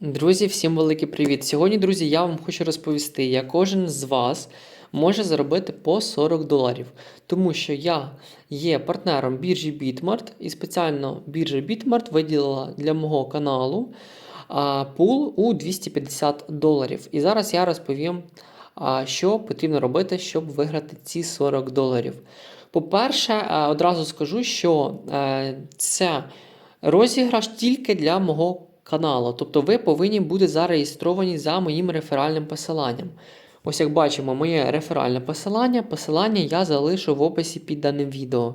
Друзі, всім великий привіт! Сьогодні, друзі, я вам хочу розповісти, як кожен з вас може заробити по 40 доларів. Тому що я є партнером біржі Bitmart і спеціально біржа Bitmart виділила для мого каналу а, пул у 250 доларів. І зараз я розповім, а, що потрібно робити, щоб виграти ці 40 доларів. По-перше, одразу скажу, що е, це розіграш тільки для мого каналу. Тобто ви повинні бути зареєстровані за моїм реферальним посиланням. Ось як бачимо, моє реферальне посилання. Посилання я залишу в описі під даним відео.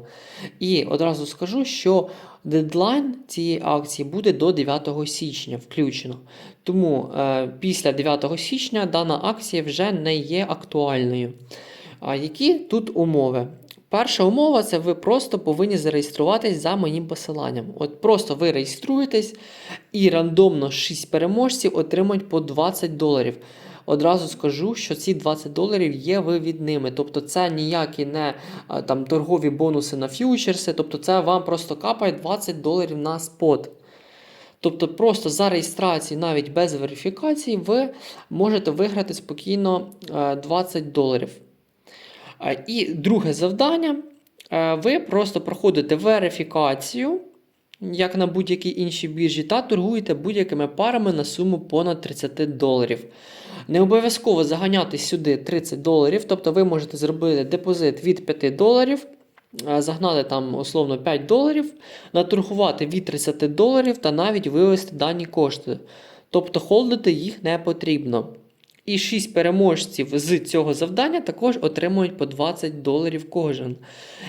І одразу скажу, що дедлайн цієї акції буде до 9 січня включено. Тому е, після 9 січня дана акція вже не є актуальною. А які тут умови? Перша умова це ви просто повинні зареєструватись за моїм посиланням. От просто ви реєструєтесь і рандомно 6 переможців отримають по 20 доларів. Одразу скажу, що ці 20 доларів є вивідними. Тобто це ніякі не там, торгові бонуси на фьючерси, тобто це вам просто капає 20 доларів на спот. Тобто просто за реєстрації, навіть без верифікації, ви можете виграти спокійно е, 20 доларів. І друге завдання: е, ви просто проходите верифікацію, як на будь-якій іншій біржі, та торгуєте будь-якими парами на суму понад 30 доларів. Не обов'язково заганяти сюди 30 доларів, тобто ви можете зробити депозит від 5 доларів. е, Загнати там условно 5 доларів, наторгувати від 30 доларів та навіть вивести дані кошти. Тобто холдити їх не потрібно. І 6 переможців з цього завдання також отримують по 20 доларів кожен.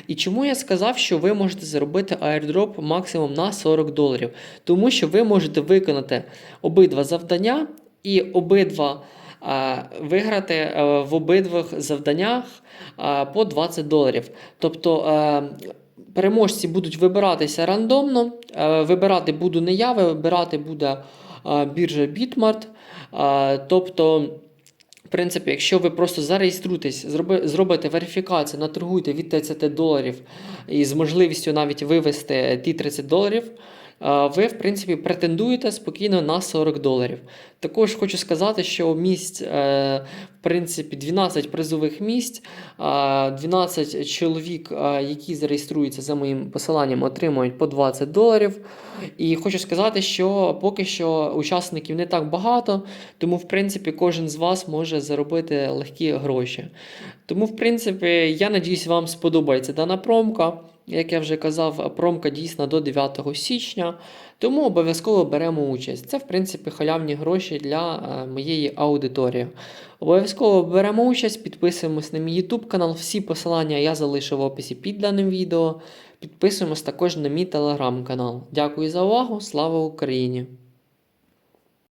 І чому я сказав, що ви можете заробити airdrop максимум на 40 доларів? Тому що ви можете виконати обидва завдання і обидва а, виграти а, в обидвих завданнях а, по 20 доларів. Тобто а, переможці будуть вибиратися рандомно. а, Вибирати буду не я, вибирати буде біржа Bitmart. Тобто. Принципі, якщо ви просто зареєструєтесь, зроби, зробите верифікацію, наторгуйте від 30 доларів і з можливістю навіть вивести ті 30 доларів, ви, в принципі, претендуєте спокійно на 40 доларів. Також хочу сказати, що місць, е, в принципі, 12 призових місць, 12 чоловік, які зареєструються за моїм посиланням, отримують по 20 доларів. І хочу сказати, що поки що учасників не так багато, тому, в принципі, кожен з вас може заробити легкі гроші. Тому, в принципі, я надіюсь, вам сподобається дана промка. Як я вже казав, промка дійсна до 9 січня, тому обов'язково беремо участь. Це, в принципі, халявні гроші для е, моєї аудиторії. Обов'язково беремо участь, підписуємось на мій YouTube канал. Всі посилання я залишу в описі під даним відео. Підписуємось також на мій телеграм-канал. Дякую за увагу! Слава Україні!